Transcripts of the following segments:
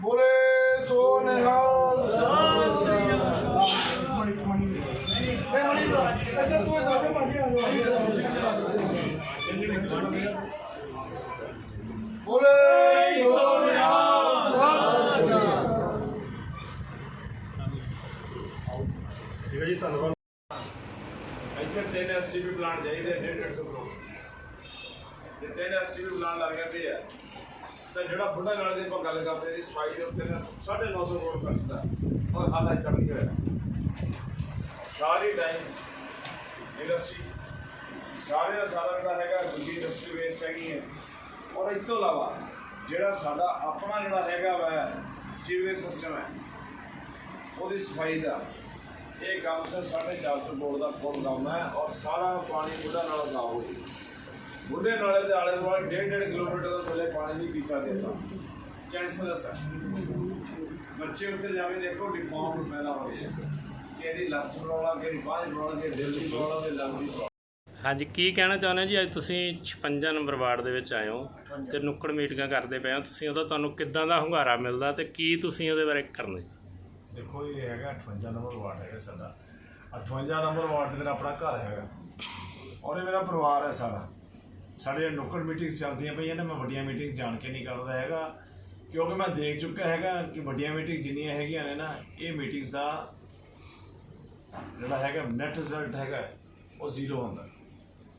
我的说那个。ਧੰਨਵਾਦ। ਇੱਥੇ ਤਿੰਨ STP plant ਚਾਹੀਦੇ 150 ਕਰੋੜ। ਜੇ ਤਿੰਨ ਐਸਟੀਪੀ ਪਲਾਂਟ ਲੱਗ ਜਾਂਦੇ ਆ, ਤਾਂ ਜਿਹੜਾ ਬੁੱਢਾ ਗਾਲੇ ਦੀ ਆਪਾਂ ਗੱਲ ਕਰਦੇ ਸੀ ਸਫ਼ਾਈ ਦੇ ਉੱਤੇ ਨਾ 950 ਕਰੋੜ ਖਰਚਦਾ ਔਰ ਹਾਲ ਤੱਕ ਨਹੀਂ ਹੋਇਆ। ਸਾਰੀ ਟਾਈਮ ਇੰਡਸਟਰੀ ਸਾਰੇ ਦਾ ਸਾਰਾ ਜਿਹੜਾ ਹੈਗਾ, ਦੂਜੀ ਇੰਡਸਟਰੀ ਵੇਸਟ ਹੈਗੀ ਹੈ ਔਰ ਇਸ ਤੋਂ ਇਲਾਵਾ, ਜਿਹੜਾ ਸਾਡਾ ਆਪਣਾ ਜਿਹੜਾ ਹੈਗਾ ਵਾ ਸੀਵੇਜ ਸਿਸਟਮ ਹੈ, ਉਹਦੀ ਸਫ਼ਾਈ ਦਾ ਇਹ ਕੰਮ ਸਰ 450 ਕਰੋੜ ਦਾ ਫੁੱਲ ਕੰਮ ਹੈ ਔਰ ਸਾਰਾ ਪਾਣੀ ਬੁੱਢਾ ਨਾਲਾ ਸਾਫ਼ ਹੋ ਜੀ ਬੁੱਢੇ ਨਾਲੇ ਦੇ ਆਲੇ ਦੁਆਲੇ ਡੇਢ ਡੇਢ ਕਿਲੋਮੀਟਰ ਦਾ ਥੱਲੇ ਪਾਣੀ ਨਹੀਂ ਪੀ ਸਕਦੇ ਕੈਂਸਰਸ ਹੈ। ਬੱਚੇ ਉੱਥੇ ਜਾਵੇ ਦੇਖੋ ਡਿਫਾਰਮ ਪੈਦਾ ਹੋ ਰਹੇ ਕਿ ਇਹਦੀ ਲੱਤ 'ਚ ਕਿ ਇਹਦੀ ਬਾਂਹ ਕਿ ਦਿਲ ਦੀ ਪ੍ਰੋਬਲਮ ਕਿ ਲੰਗਸ ਦੀ ਹਾਂਜੀ, ਕੀ ਕਹਿਣਾ ਚਾਹੁੰਦੇ ਹੋ ਜੀ? ਅੱਜ ਤੁਸੀਂ 56 ਨੰਬਰ ਵਾਰਡ ਦੇ ਵਿੱਚ ਆਏ ਹੋ ਤੇ ਨੁੱਕੜ ਮੀਟਿੰਗਾਂ ਕਰਦੇ ਪਏ ਹੋ। ਤੁਸੀਂ ਉਹਦਾ ਤੁਹਾਨੂੰ ਕਿੱਦਾਂ ਦਾ ਹੁੰਗਾਰਾ ਮਿਲਦਾ ਤੇ ਕੀ ਤੁਸੀਂ ਉਹਦੇ ਬਾਰੇ ਕਰਨਾ ਦੇਖੋ ਇਹ ਹੈਗਾ 58 ਨੰਬਰ ਵਾਰਡ ਹੈਗਾ ਸਾਡਾ। 58 ਨੰਬਰ ਵਾਰਡ ਦੇ ਮੇਰਾ ਆਪਣਾ ਘਰ ਹੈਗਾ। ਔਰ ਇਹ ਮੇਰਾ ਪਰਿਵਾਰ ਹੈ ਸਾਰਾ। ਸਾਡੇ ਜਿਹੜੇ ਨੁੱਕੜ ਮੀਟਿੰਗ ਚੱਲਦੀਆਂ ਪਈਆਂ ਨੇ, ਮੈਂ ਵੱਡੀਆਂ ਮੀਟਿੰਗ ਜਾਣ ਕੇ ਨਹੀਂ ਕਰਦਾ ਹੈਗਾ। ਕਿਉਂਕਿ ਮੈਂ ਦੇਖ ਚੁੱਕਾ ਹੈਗਾ ਕਿ ਵੱਡੀਆਂ ਮੀਟਿੰਗ ਜਿੰਨੀਆਂ ਹੈਗੀਆਂ ਨੇ ਨਾ, ਇਹ ਮੀਟਿੰਗਸ ਦਾ ਜਿਹੜਾ ਹੈਗਾ ਨੈਟ ਰਿਜ਼ਲਟ ਹੈਗਾ, ਉਹ ਜ਼ੀਰੋ ਹੁੰਦਾ।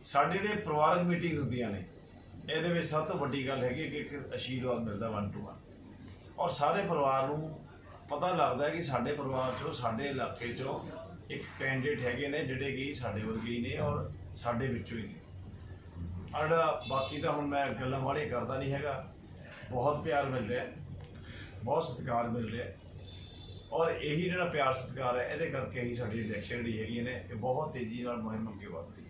ਸਾਡੇ ਜਿਹੜੇ ਪਰਿਵਾਰਕ ਮੀਟਿੰਗਸ ਹੁੰਦੀਆਂ ਨੇ, ਇਹਦੇ ਵਿੱਚ ਸਭ ਤੋਂ ਵੱਡੀ ਗੱਲ ਹੈਗੀ ਕਿ ਇੱਕ ਅਸ਼ੀਰਵਾਦ ਮਿਲਦਾ ਵਨ ਟੂ ਵਨ ਔਰ ਸਾਰੇ ਪਰਿਵਾਰ ਨੂੰ ਪਤਾ ਲੱਗਦਾ ਕਿ ਸਾਡੇ ਪਰਿਵਾਰ ਚੋਂ, ਸਾਡੇ ਇਲਾਕੇ ਚੋਂ ਇੱਕ ਕੈਂਡੀਡੇਟ ਹੈਗੇ ਨੇ ਜਿਹੜੇ ਕਿ ਸਾਡੇ ਵਰਗੇ ਹੀ ਨੇ ਔਰ ਸਾਡੇ ਵਿੱਚੋਂ ਹੀ ਨੇ। ਔਰ ਬਾਕੀ ਤਾਂ ਹੁਣ ਮੈਂ ਗੱਲਾਂ ਵਾਲੀਆਂ ਕਰਦਾ ਨਹੀਂ ਹੈਗਾ। ਬਹੁਤ ਪਿਆਰ ਮਿਲ ਰਿਹਾ ਬਹੁਤ ਸਤਿਕਾਰ ਮਿਲ ਰਿਹਾ ਔਰ ਇਹੀ ਜਿਹੜਾ ਪਿਆਰ ਸਤਿਕਾਰ ਹੈ, ਇਹਦੇ ਕਰਕੇ ਹੀ ਸਾਡੀ ਇਲੈਕਸ਼ਨ ਜਿਹੜੀ ਹੈਗੀ ਨੇ, ਇਹ ਬਹੁਤ ਤੇਜ਼ੀ ਨਾਲ ਮੁਹਿੰਮ ਅੱਗੇ ਵੱਧ ਰਹੀ ਹੈ।